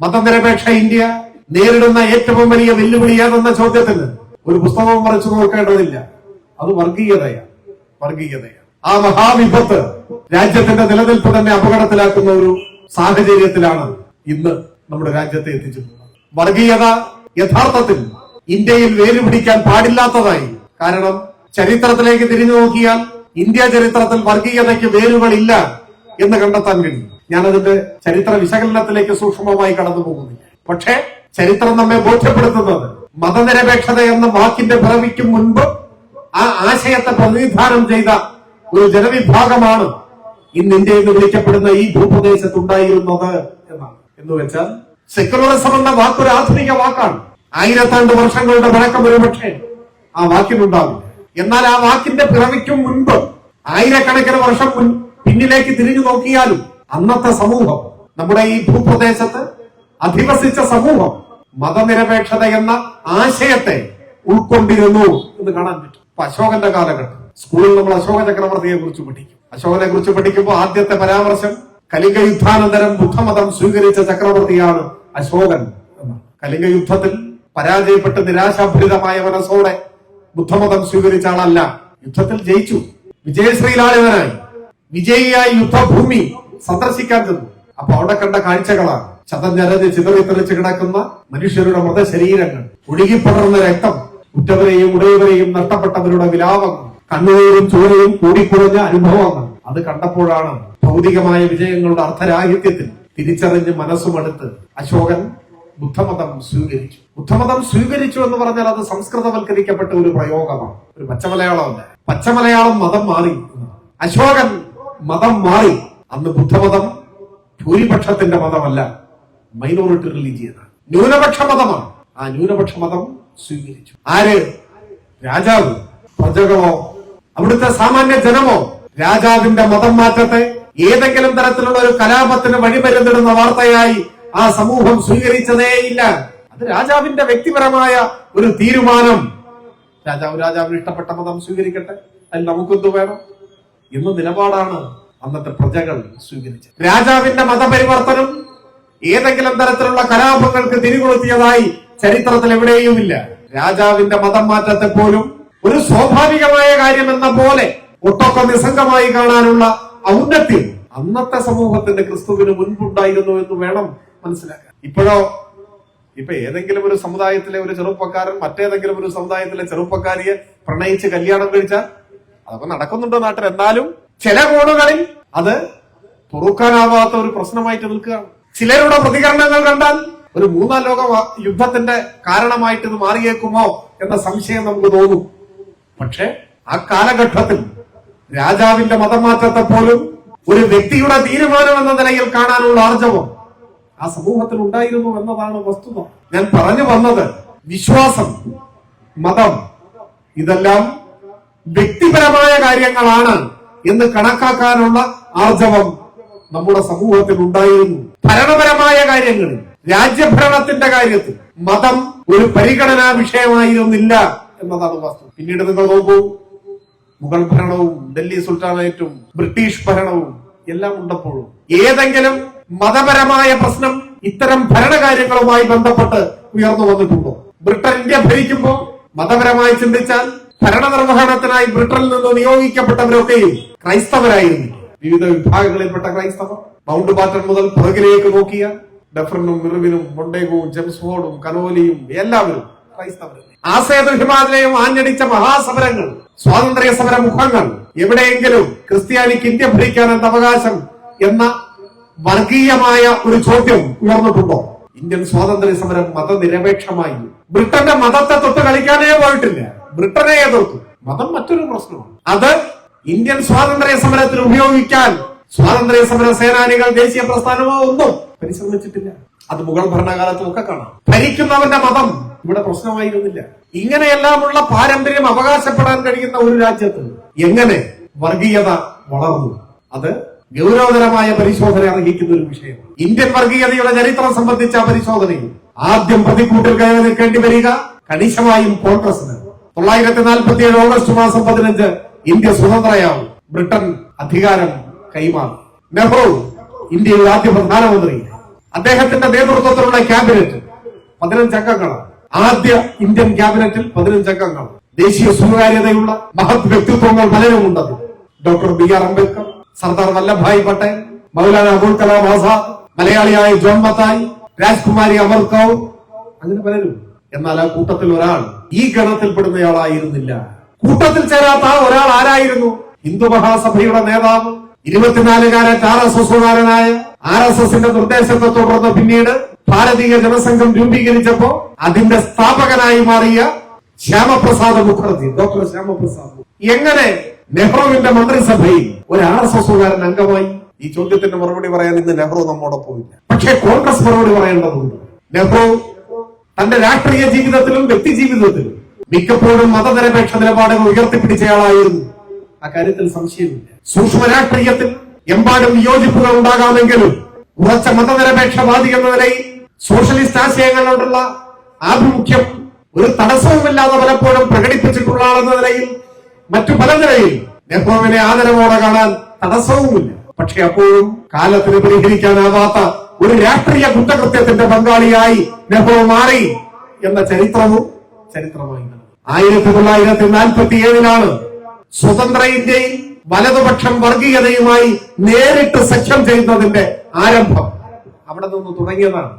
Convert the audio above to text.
മതനിരപേക്ഷ ഇന്ത്യ നേരിടുന്ന ഏറ്റവും വലിയ വെല്ലുവിളി ഏതെന്ന ചോദ്യത്തിന് ഒരു പുസ്തകവും മറിച്ചു നോക്കേണ്ടതില്ല. അത് വർഗീയതയാണ്. വർഗീയതയാണ്. ആ മഹാവിപത്ത് രാജ്യത്തിന്റെ നിലനിൽപ്പ് തന്നെ അപകടത്തിലാക്കുന്ന ഒരു സാഹചര്യത്തിലാണ് ഇന്ന് നമ്മുടെ രാജ്യത്തെ എത്തിച്ചിട്ടുള്ളത്. വർഗീയത യഥാർത്ഥത്തിൽ ഇന്ത്യയിൽ വേരുപിടിക്കാൻ പാടില്ലാത്തതായി. കാരണം ചരിത്രത്തിലേക്ക് തിരിഞ്ഞു നോക്കിയാൽ ഇന്ത്യ ചരിത്രത്തിൽ വർഗീയതയ്ക്ക് വേരുകളില്ല എന്ന് കണ്ടെത്താൻ കഴിയും. ഞാനതിന്റെ ചരിത്ര വിശകലനത്തിലേക്ക് സൂക്ഷ്മമായി കടന്നു പോകുന്നില്ല. പക്ഷേ ചരിത്രം നമ്മെ ബോധ്യപ്പെടുത്തുന്നത് മതനിരപേക്ഷത എന്ന വാക്കിന്റെ പിറവിക്കും മുൻപ് ആ ആശയത്തെ പ്രതിനിധാനം ചെയ്ത ഒരു ജനവിഭാഗമാണ് ഇന്ന് ഇന്ത്യ എന്ന് വിളിക്കപ്പെടുന്ന ഈ ഭൂപ്രദേശത്ത് ഉണ്ടായിരുന്നത് എന്നാണ്. എന്ന് വെച്ചാൽ സെക്യുലറിസം എന്ന വാക്കൊരു ആധുനിക വാക്കാണ്. ആയിരത്താണ്ട് വർഷങ്ങളുടെ പഴക്കം ഒരുപക്ഷെ ആ വാക്കിനുണ്ടാകും എന്നാൽ ആ വാക്കിന്റെ പിറവിക്കും മുൻപ് ആയിരക്കണക്കിന് വർഷം മുൻ പിന്നിലേക്ക് തിരിഞ്ഞു നോക്കിയാലും അന്നത്തെ സമൂഹം നമ്മുടെ ഈ ഭൂപ്രദേശത്ത് അധിവസിച്ച സമൂഹം മതനിരപേക്ഷത എന്ന ആശയത്തെ ഉൾക്കൊണ്ടിരുന്നു എന്ന് കാണാൻ പറ്റും. ഇപ്പൊ അശോകന്റെ കാലഘട്ടം. സ്കൂളിൽ നമ്മൾ അശോക ചക്രവർത്തിയെ കുറിച്ച് പഠിക്കും. അശോകനെ കുറിച്ച് പഠിക്കുമ്പോൾ ആദ്യത്തെ പരാമർശം കലിംഗ യുദ്ധാനന്തരം ബുദ്ധമതം സ്വീകരിച്ച ചക്രവർത്തിയാണ് അശോകൻ കലിംഗ യുദ്ധത്തിൽ പരാജയപ്പെട്ട് നിരാശാഭരിതമായ മനസ്സോടെ ബുദ്ധമതം സ്വീകരിച്ച ആളല്ല. യുദ്ധത്തിൽ ജയിച്ചു. വിജയശ്രീലാളിതനായി. വിജയിയായി യുദ്ധഭൂമി സന്ദർശിക്കാൻ ചെന്നു. അപ്പൊ അവിടെ കണ്ട കാഴ്ചകളാണ്. ചതഞ്ഞരഞ്ഞ് ചിതറിത്തെറിച്ച് കിടക്കുന്ന മനുഷ്യരുടെ മൃതശരീരങ്ങൾ. ഒഴുകിപ്പടർന്ന രക്തം ഉറ്റവരെയും ഉടയവരെയും നഷ്ടപ്പെട്ടവരുടെ വിലാപങ്ങൾ കണ്ണുനീരും ചോരയും കൂടിക്കുറഞ്ഞ അനുഭവങ്ങൾ. അത് കണ്ടപ്പോഴാണ് ഭൗതികമായ വിജയങ്ങളുടെ അർത്ഥരാഹിത്യത്തിൽ തിരിച്ചറിഞ്ഞ് മനസ്സുമെടുത്ത് അശോകൻ ബുദ്ധമതം സ്വീകരിച്ചു. ബുദ്ധമതം സ്വീകരിച്ചു എന്ന് പറഞ്ഞാൽ അത് സംസ്കൃതവൽക്കരിക്കപ്പെട്ട ഒരു പ്രയോഗമാണ്. ഒരു പച്ചമലയാളമല്ല. പച്ചമലയാളം മതം മാറി. അശോകൻ മതം മാറി. അന്ന് ബുദ്ധമതം ഭൂരിപക്ഷത്തിന്റെ മതമല്ല മൈനോറിറ്റി റിലീജിയനാണ് ന്യൂനപക്ഷ മതമാണ്. ആ ന്യൂനപക്ഷ മതം സ്വീകരിച്ചു. ആര്? രാജാവ് പ്രജകളോ അവിടുത്തെ സാമാന്യ ജനമോ? രാജാവിന്റെ മതം മാറ്റത്തെ ഏതെങ്കിലും തരത്തിലുള്ള ഒരു കലാപത്തിന് വഴിമരുന്നിടുന്ന വാർത്തയായി ആ സമൂഹം സ്വീകരിച്ചതേയില്ല അത് രാജാവിന്റെ വ്യക്തിപരമായ ഒരു തീരുമാനം. രാജാവ് രാജാവിന് ഇഷ്ടപ്പെട്ട മതം സ്വീകരിക്കട്ടെ. അതിൽ നമുക്കെന്ത് വേണം? എന്ന നിലപാടാണ് അന്നത്തെ പ്രജകൾ സ്വീകരിച്ചത്. രാജാവിന്റെ മതപരിവർത്തനം ഏതെങ്കിലും തരത്തിലുള്ള കലാപങ്ങൾക്ക് തിരികൊളുത്തിയതായി ചരിത്രത്തിൽ എവിടെയുമില്ല. രാജാവിന്റെ മതം മാറ്റത്തെ പോലും ഒരു സ്വാഭാവികമായ കാര്യം എന്ന പോലെ ഒട്ടൊക്കെ നിസ്സംഗമായി കാണാനുള്ള ഔന്നത്യം അന്നത്തെ സമൂഹത്തിന്റെ ക്രിസ്തുവിന് മുൻപുണ്ടായിരുന്നു എന്ന് വേണം മനസ്സിലാക്കാൻ. ഇപ്പോഴോ ഇപ്പൊ ഏതെങ്കിലും ഒരു സമുദായത്തിലെ ഒരു ചെറുപ്പക്കാരൻ മറ്റേതെങ്കിലും ഒരു സമുദായത്തിലെ ചെറുപ്പക്കാരിയെ പ്രണയിച്ച് കല്യാണം കഴിച്ചാൽ അതൊക്കെ നടക്കുന്നുണ്ടോ നാട്ടിൽ? എന്നാലും ചില കോണുകളിൽ അത് പൊറുക്കാനാവാത്ത ഒരു പ്രശ്നമായിട്ട് നിൽക്കുകയാണ്. ചിലരുടെ പ്രതികരണങ്ങൾ കണ്ടാൽ ഒരു മൂന്നാം ലോക യുദ്ധത്തിന്റെ കാരണമായിട്ട് ഇത് മാറിയേക്കുമോ എന്ന സംശയം നമുക്ക് തോന്നും. പക്ഷെ ആ കാലഘട്ടത്തിൽ രാജാവിന്റെ മതം മാറ്റത്തെ പോലും ഒരു വ്യക്തിയുടെ തീരുമാനം എന്ന നിലയിൽ കാണാനുള്ള ആർജവം ആ സമൂഹത്തിൽ ഉണ്ടായിരുന്നു എന്നതാണ് വസ്തുത. ഞാൻ പറഞ്ഞു വന്നത് വിശ്വാസം മതം ഇതെല്ലാം വ്യക്തിപരമായ കാര്യങ്ങളാണ്. എന്ന് കണക്കാക്കാനുള്ള ആർജവം നമ്മുടെ സമൂഹത്തിൽ ഉണ്ടായിരുന്നു. ഭരണപരമായ കാര്യങ്ങളിൽ രാജ്യഭരണത്തിന്റെ കാര്യത്തിൽ മതം ഒരു പരിഗണനാ വിഷയമായിരുന്നില്ല എന്നതാണ് വസ്തു പിന്നീട് നിങ്ങൾ നോക്കൂ മുഗൾ ഭരണവും ഡൽഹി സുൽത്താനേറ്റും ബ്രിട്ടീഷ് ഭരണവും എല്ലാം ഉണ്ടപ്പോഴും ഏതെങ്കിലും മതപരമായ പ്രശ്നം ഇത്തരം ഭരണകാര്യങ്ങളുമായി ബന്ധപ്പെട്ട് ഉയർന്നു വന്നിട്ടുണ്ടോ? ബ്രിട്ടൻ ഇന്ത്യ ഭരിക്കുമ്പോൾ മതപരമായി ചിന്തിച്ചാൽ ഭരണനിർവഹണത്തിനായി ബ്രിട്ടനിൽ നിന്ന് നിയോഗിക്കപ്പെട്ടവരൊക്കെയും ക്രൈസ്തവരായിരുന്നു. വിവിധ വിഭാഗങ്ങളിൽപ്പെട്ട ക്രൈസ്തവർ. മൗണ്ട് ബാറ്റൺ മുതൽ പുറകിലേക്ക് നോക്കിയ ഡെഫറിനും മിറിവിനും മൊണ്ടേഗുവും ജംസ്ഫോർഡും കനോലിയും എല്ലാവരും ക്രൈസ്തവർ ആസേതു ഹിമാലയം ആഞ്ഞടിച്ച മഹാസമരങ്ങൾ സ്വാതന്ത്ര്യ സമര മുഖങ്ങൾ എവിടെയെങ്കിലും ക്രിസ്ത്യാനിക്ക് ഇന്ത്യ ഭരിക്കാൻ എന്ത് അവകാശം എന്ന വർഗീയമായ ഒരു ചോദ്യം ഉയർന്നിട്ടുണ്ടോ? ഇന്ത്യൻ സ്വാതന്ത്ര്യ സമരം മതനിരപേക്ഷമായി. ബ്രിട്ടന്റെ മതത്തെ തൊട്ട് കളിക്കാനേ പോയിട്ടില്ല. ബ്രിട്ടനെ എതിർത്തു. മതം മറ്റൊരു പ്രശ്നമാണ്. അത് ഇന്ത്യൻ സ്വാതന്ത്ര്യ സമരത്തിൽ ഉപയോഗിക്കാൻ സ്വാതന്ത്ര്യ സമര സേനാനികൾ ദേശീയ പ്രസ്ഥാനമോ ഒന്നും പരിശ്രമിച്ചിട്ടില്ല. അത് മുഗൾ ഭരണകാലത്തും ഒക്കെ കാണാം. ഭരിക്കുന്നവന്റെ മതം ഇവിടെ പ്രശ്നമായിരുന്നില്ല. ഇങ്ങനെയെല്ലാമുള്ള പാരമ്പര്യം അവകാശപ്പെടാൻ കഴിയുന്ന ഒരു രാജ്യത്ത് എങ്ങനെ വർഗീയത വളർന്നു? അത് ഗൗരവതരമായ പരിശോധന അർഹിക്കുന്ന ഒരു വിഷയമാണ്. ഇന്ത്യൻ വർഗീയതയുടെ ചരിത്രം സംബന്ധിച്ച പരിശോധനയിൽ ആദ്യം പ്രതിക്കൂട്ടിൽ കയറി നിൽക്കേണ്ടി വരിക കണിശമായും കോൺഗ്രസിന്. തൊള്ളായിരത്തി നാൽപ്പത്തി ഏഴ് ഓഗസ്റ്റ് മാസം പതിനഞ്ച് ഇന്ത്യ സ്വതന്ത്രയാവും ബ്രിട്ടൻ അധികാരം കൈമാറും നെഹ്റു ഇന്ത്യയുടെ ആദ്യ പ്രധാനമന്ത്രി. അദ്ദേഹത്തിന്റെ നേതൃത്വത്തിലുള്ള ക്യാബിനറ്റ് പതിനഞ്ച് അംഗങ്ങളാണ്. ആദ്യ ഇന്ത്യൻ ക്യാബിനറ്റിൽ പതിനഞ്ച് അംഗങ്ങൾ ദേശീയ സ്വകാര്യതയുള്ള മഹത് വ്യക്തിത്വങ്ങൾ പലരും ഉണ്ടത് doctor B R Ambedkar Sardar Vallabhbhai Patel Maulana Abul Kalam Azad മലയാളിയായ ജോൺ മത്തായി രാജ്കുമാരി അമർ കൗർ അങ്ങനെ പലരും. എന്നാൽ ആ കൂട്ടത്തിൽ ഒരാൾ ഈ ഗണത്തിൽപ്പെടുന്നയാളായിരുന്നില്ല കൂട്ടത്തിൽ ചേരാത്ത ഒരാൾ ആരായിരുന്നു? ഹിന്ദു മഹാസഭയുടെ നേതാവ് ഇരുപത്തിനാലുകാരൻ ആർ എസ് എസുകാരനായ ആർ എസ് എസിന്റെ നിർദ്ദേശത്തെ തുടർന്ന് പിന്നീട് ഭാരതീയ ജനസംഘം രൂപീകരിച്ചപ്പോ അതിന്റെ സ്ഥാപകനായി മാറിയ ശ്യാമപ്രസാദ് മുഖർജി ഡോക്ടർ ശ്യാമപ്രസാദ് എങ്ങനെ നെഹ്റുവിന്റെ മന്ത്രിസഭയിൽ ഒരു ആർ എസ് എസുകാരൻ അംഗമായി? ഈ ചോദ്യത്തിന്റെ മറുപടി പറയാൻ ഇന്ന് നെഹ്റു നമ്മോടൊപ്പം ഇല്ല. പക്ഷേ കോൺഗ്രസ് മറുപടി പറയേണ്ടതുണ്ട്. നെഹ്റു തന്റെ രാഷ്ട്രീയ ജീവിതത്തിലും വ്യക്തി ജീവിതത്തിലും മിക്കപ്പോഴും മതനിരപേക്ഷ നിലപാടുകൾ ഉയർത്തിപ്പിടിച്ചയാളായിരുന്നു അക്കാര്യത്തിൽ സംശയമില്ല സൂക്ഷ്മ രാഷ്ട്രീയത്തിൽ എമ്പാടും വിയോജിപ്പുകൾ ഉണ്ടാകാമെങ്കിലും ഉറച്ച മതനിരപേക്ഷവാദി എന്ന നിലയിൽ സോഷ്യലിസ്റ്റ് ആശയങ്ങളോടുള്ള ആഭിമുഖ്യം ഒരു തടസ്സവുമില്ലാതെ പലപ്പോഴും പ്രകടിപ്പിച്ചിട്ടുള്ള ആളെന്ന നിലയിൽ മറ്റു പല നിലയിൽ നെഹ്റുവിനെ ആദരവോടെ കാണാൻ തടസ്സവുമില്ല പക്ഷെ അപ്പോഴും കാലത്തിന് പരിഹരിക്കാനാവാത്ത ഒരു രാഷ്ട്രീയ കുറ്റകൃത്യത്തിന്റെ പങ്കാളിയായി നെഹ്റു മാറി എന്ന ചരിത്രവും ചരിത്രമായി. ആയിരത്തി തൊള്ളായിരത്തി നാൽപ്പത്തി ഏഴിലാണ് സ്വതന്ത്ര ഇന്ത്യയിൽ വലതുപക്ഷം വർഗീയതയുമായി നേരിട്ട് സഖ്യം ചെയ്യുന്നതിന്റെ ആരംഭം. അവിടെ നിന്ന് തുടങ്ങിയതാണ്.